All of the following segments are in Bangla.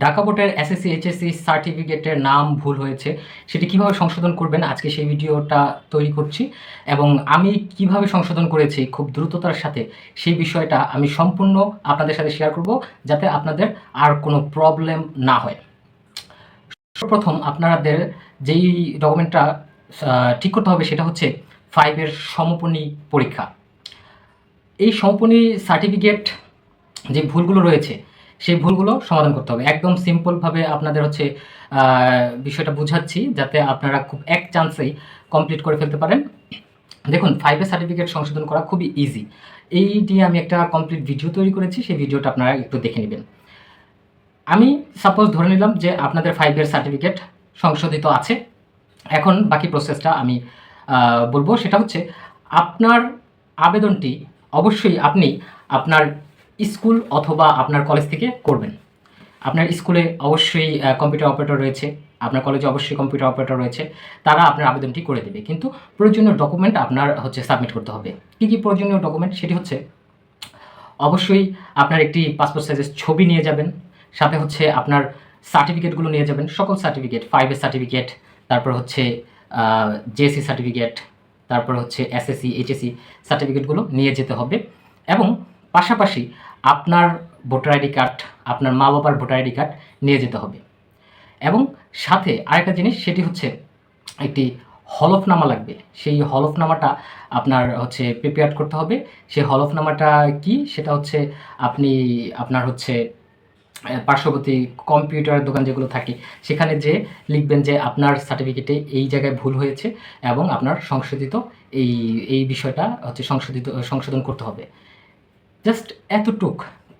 ঢাকা বোর্ডের এসএসসি এইচএসসি সার্টিফিকেটের নাম ভুল হয়েছে, সেটি কীভাবে সংশোধন করবেন? আজকে সেই ভিডিওটা তৈরি করছি এবং আমি কীভাবে সংশোধন করেছি খুব দ্রুততার সাথে সেই বিষয়টা আমি সম্পূর্ণ আপনাদের সাথে শেয়ার করব যাতে আপনাদের আর কোনো প্রবলেম না হয়। সর্বপ্রথম আপনাদের যেই ডকুমেন্টটা ঠিক করতে হবে সেটা হচ্ছে ফাইভের সমপনী পরীক্ষা। এই সমপনী সার্টিফিকেট যে ভুলগুলো রয়েছে সেই ভুলগুলো সমাধান করতে হবে। একদম সিম্পলভাবে আপনাদের হচ্ছে বিষয়টা বুঝাচ্ছি যাতে আপনারা খুব এক চান্সেই কমপ্লিট করে ফেলতে পারেন। দেখুন ফাইভের সার্টিফিকেট সংশোধন করা খুবই ইজি এই দিয়ে আমি একটা কমপ্লিট ভিডিও তৈরি করেছি, সেই ভিডিওটা আপনারা একটু দেখে নেবেন। আমি সাপোজ ধরে নিলাম যে আপনাদের ফাইভের সার্টিফিকেট সংশোধিত আছে। এখন বাকি প্রসেসটা আমি বলব, সেটা হচ্ছে আপনার আবেদনটি অবশ্যই আপনি আপনার স্কুল অথবা আপনার কলেজ থেকে করবেন। আপনার স্কুলে অবশ্যই কম্পিউটার অপারেটর রয়েছে, আপনার কলেজে অবশ্যই কম্পিউটার অপারেটর রয়েছে, তারা আপনার আবেদনটি করে দেবে। কিন্তু প্রয়োজনীয় ডকুমেন্ট আপনার হচ্ছে সাবমিট করতে হবে। কী কী প্রয়োজনীয় ডকুমেন্ট? সেটি হচ্ছে, অবশ্যই আপনার একটি পাসপোর্ট সাইজের ছবি নিয়ে যাবেন, সাথে হচ্ছে আপনার সার্টিফিকেটগুলো নিয়ে যাবেন, সকল সার্টিফিকেট ফাইভের সার্টিফিকেট, তারপর হচ্ছে জেএসসি সার্টিফিকেট, তারপর হচ্ছে এসএসসি এইচএসসি সার্টিফিকেটগুলো নিয়ে যেতে হবে। এবং পাশাপাশি আপনার ভোটার আইডি কার্ড, আপনার মা বাবার ভোটার আইডি কার্ড নিয়ে যেতে হবে। এবং সাথে আরেকটা জিনিস, সেটি হচ্ছে একটি হলফনামা লাগবে। সেই হলফনামাটা আপনার হচ্ছে প্রিপেয়ার করতে হবে। সেই হলফনামাটা কি? সেটা হচ্ছে আপনি, আপনার হচ্ছে পার্শ্ববর্তী কম্পিউটার দোকান যেগুলো থাকে, সেখানে যে লিখবেন যে আপনার সার্টিফিকেটে এই জায়গায় ভুল হয়েছে এবং আপনার সংশোধিত এই এই বিষয়টা হচ্ছে সংশোধিত, সংশোধন করতে হবে। জাস্ট এতটুক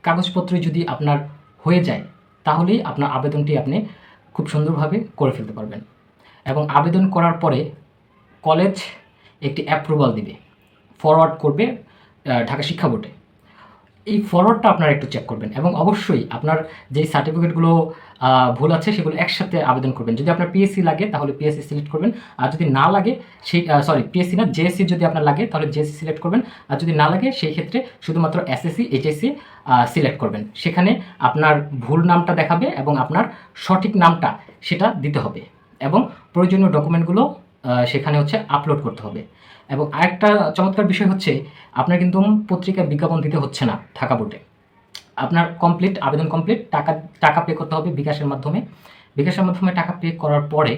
কাগজপত্র যদি আপনার হয়ে যায়, তাহলেই আপনার আবেদনটি আপনি খুব সুন্দরভাবে করে ফেলতে পারবেন। এবং আবেদন করার পরে কলেজ একটি অ্যাপ্রুভাল দিবে। ফরওয়ার্ড করবে ঢাকা শিক্ষা বোর্ডে। এই ফরওয়ার্ডটা আপনারা একটু চেক করবেন এবং অবশ্যই আপনার যেই সার্টিফিকেটগুলো ভুল আছে সেগুলো একসাথে আবেদন করবেন। যদি আপনার পিএসসি লাগে তাহলে পিএসসি সিলেক্ট করবেন। আর যদি না লাগে সেই সরি পিএসসি না জেএসসি যদি আপনার লাগে তাহলে জেএসসি সিলেক্ট করবেন। আর যদি না লাগে সেই ক্ষেত্রে শুধুমাত্র এসএসসি এইচএসসি সিলেক্ট করবেন। সেখানে আপনার ভুল নামটা দেখাবে এবং আপনার সঠিক নামটা সেটা দিতে হবে। এবং প্রয়োজনীয় ডকুমেন্টগুলো সেখানে হচ্ছে আপলোড করতে হবে। এবং আরেকটা চমৎকার বিষয় হচ্ছে, আপনার কিন্তু পত্রিকায় বিজ্ঞাপন দিতে হচ্ছে না ঢাকা বোর্ডে। আপনার কমপ্লিট আবেদন কমপ্লিট টাকা টাকা পে করতে হবে বিকাশের মাধ্যমে। বিকাশের মাধ্যমে টাকা পে করার পরে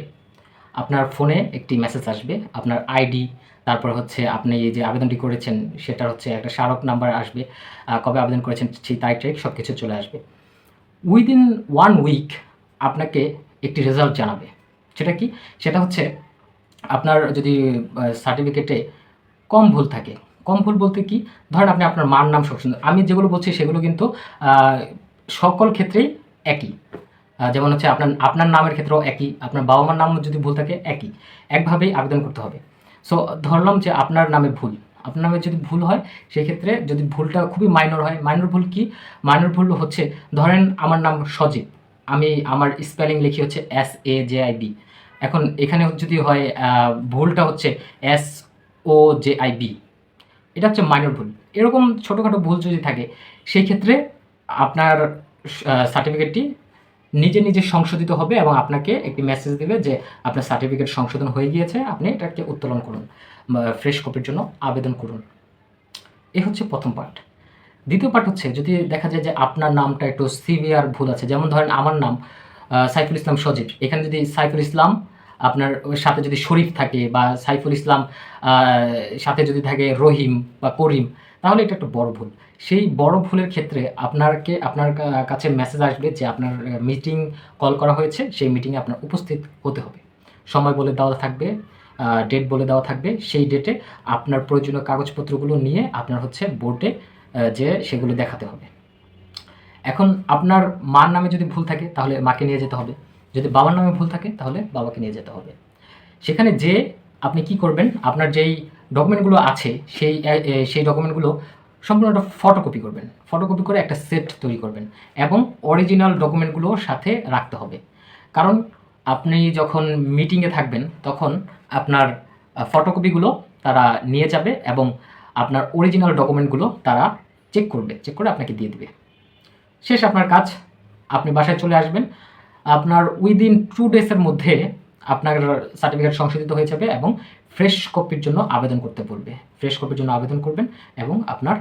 আপনার ফোনে একটি মেসেজ আসবে, আপনার আইডি তারপর হচ্ছে আপনি যে আবেদনটি করেছেন, সেটা হচ্ছে একটা স্মারক নাম্বার আসবে কবে আবেদন করেছেন সেই তারিখ টারিখ সব কিছু চলে আসবে। উইদিন ওয়ান উইক আপনাকে একটি রেজাল্ট জানাবে। সেটা কি? সেটা হচ্ছে আপনার যদি সার্টিফিকেটে কম ভুল থাকে। কম ভুল বলতে কি? ধরেন আপনি আপনার মার নাম সব আমি যেগুলো বলছি সেগুলো কিন্তু সকল ক্ষেত্রেই একই। যেমন হচ্ছে আপনার আপনার নামের ক্ষেত্রেও একই, আপনার বাবা মার নাম যদি ভুল থাকে, একই। একভাবেই আবেদন করতে হবে। সো ধরলাম যে আপনার নামে ভুল। আপনার নামে যদি ভুল হয়, সেক্ষেত্রে যদি ভুলটা খুবই মাইনর হয় মাইনর ভুল কি? মাইনর ভুল হচ্ছে, ধরেন আমার নাম সজীব আমি, আমার স্পেলিং লিখি হচ্ছে S A J I B এখন এখানে যদি হয় ভুলটা হচ্ছে S O J I B এটা হচ্ছে মাইনর ভুল। এরকম ছোটোখাটো ভুল যদি থাকে সেই ক্ষেত্রে আপনার সার্টিফিকেটটি নিজে নিজে সংশোধিত হবে এবং আপনাকে একটি মেসেজ দেবে যে আপনার সার্টিফিকেট সংশোধন হয়ে গিয়েছে, আপনি এটাকে উত্তোলন করুন ফ্রেশ কপির জন্য আবেদন করুন। এই হচ্ছে প্রথম পার্ট দ্বিতীয় পার্ট হচ্ছে, যদি দেখা যায় যে আপনার নামটা একটু সিভিয়ার ভুল আছে, যেমন ধরেন আমার নাম সাইফুল ইসলাম সজীব। এখানে যদি সাইফুল ইসলাম আপনার সাথে যদি শরীফ থাকে বা সাইফুল ইসলাম সাথে যদি থাকে রহিম বা করিম, তাহলে এটা একটা বড় ভুল। সেই বড় ভুলের ক্ষেত্রে আপনাকে আপনার কাছে মেসেজ আসবে যে আপনার মিটিং কল করা হয়েছে, সেই মিটিংয়ে আপনার উপস্থিত হতে হবে। সময় বলে দেওয়া থাকবে ডেট বলে দেওয়া থাকবে, সেই ডেটে আপনার প্রয়োজনীয় কাগজপত্রগুলো নিয়ে আপনার হচ্ছে বোর্ডে যে সেগুলো দেখাতে হবে। এখন আপনার মার নামে যদি ভুল থাকে, তাহলে মাকে নিয়ে যেতে হবে। যদি বাবার নামে ভুল থাকে, তাহলে বাবাকে নিয়ে যেতে হবে। সেখানে যে আপনি কি করবেন, আপনার যেই ডকুমেন্টগুলো আছে, সেই সেই ডকুমেন্টগুলো সম্পূর্ণ একটা ফটোকপি করবেন। ফটোকপি করে একটা সেট তৈরি করবেন এবং অরিজিনাল ডকুমেন্টগুলো সাথে রাখতে হবে। কারণ আপনি যখন মিটিংয়ে থাকবেন, তখন আপনার ফটোকপিগুলো তারা নিয়ে যাবে এবং আপনার অরিজিনাল ডকুমেন্টগুলো তারা চেক করবে। চেক করে আপনাকে দিয়ে দিবে। শেষ আপনার কাজ, আপনি বাসায় চলে আসবেন। আপনার উইদিন টু ডেজের মধ্যে আপনার সার্টিফিকেট সংশোধিত হয়ে যাবে এবং ফ্রেশ কপির জন্য আবেদন করতে বলবে। ফ্রেশ কপির জন্য আবেদন করবেন এবং আপনার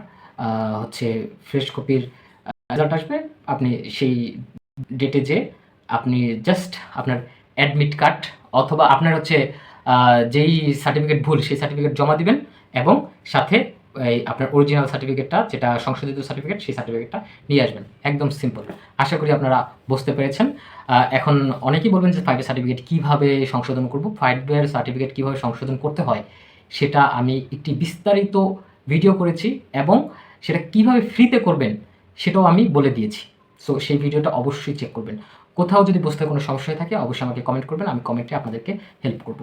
হচ্ছে ফ্রেশ কপির রেজাল্ট আসবে। আপনি সেই ডেটে যে আপনি জাস্ট আপনার অ্যাডমিট কার্ড অথবা আপনার হচ্ছে যেই সার্টিফিকেট ভুল, সেই সার্টিফিকেট জমা দিবেন এবং সাথে এই আপনার অরিজিনাল সার্টিফিকেটটা যেটা সংশোধিত সার্টিফিকেট সেই সার্টিফিকেটটা নিয়ে আসবেন। একদম সিম্পল আশা করি আপনারা বুঝতে পেরেছেন। এখন অনেকেই বলবেন যে ফাইভের সার্টিফিকেট কীভাবে সংশোধন করব? ফাইভের সার্টিফিকেট কীভাবে সংশোধন করতে হয়? সেটা আমি একটি বিস্তারিত ভিডিও করেছি এবং সেটা কীভাবে ফ্রিতে করবেন সেটাও আমি বলে দিয়েছি। সো সেই ভিডিওটা অবশ্যই চেক করবেন। কোথাও যদি বুঝতে কোনো সমস্যা থাকে, অবশ্যই আমাকে কমেন্ট করবেন। আমি কমেন্টে আপনাদেরকে হেল্প করব।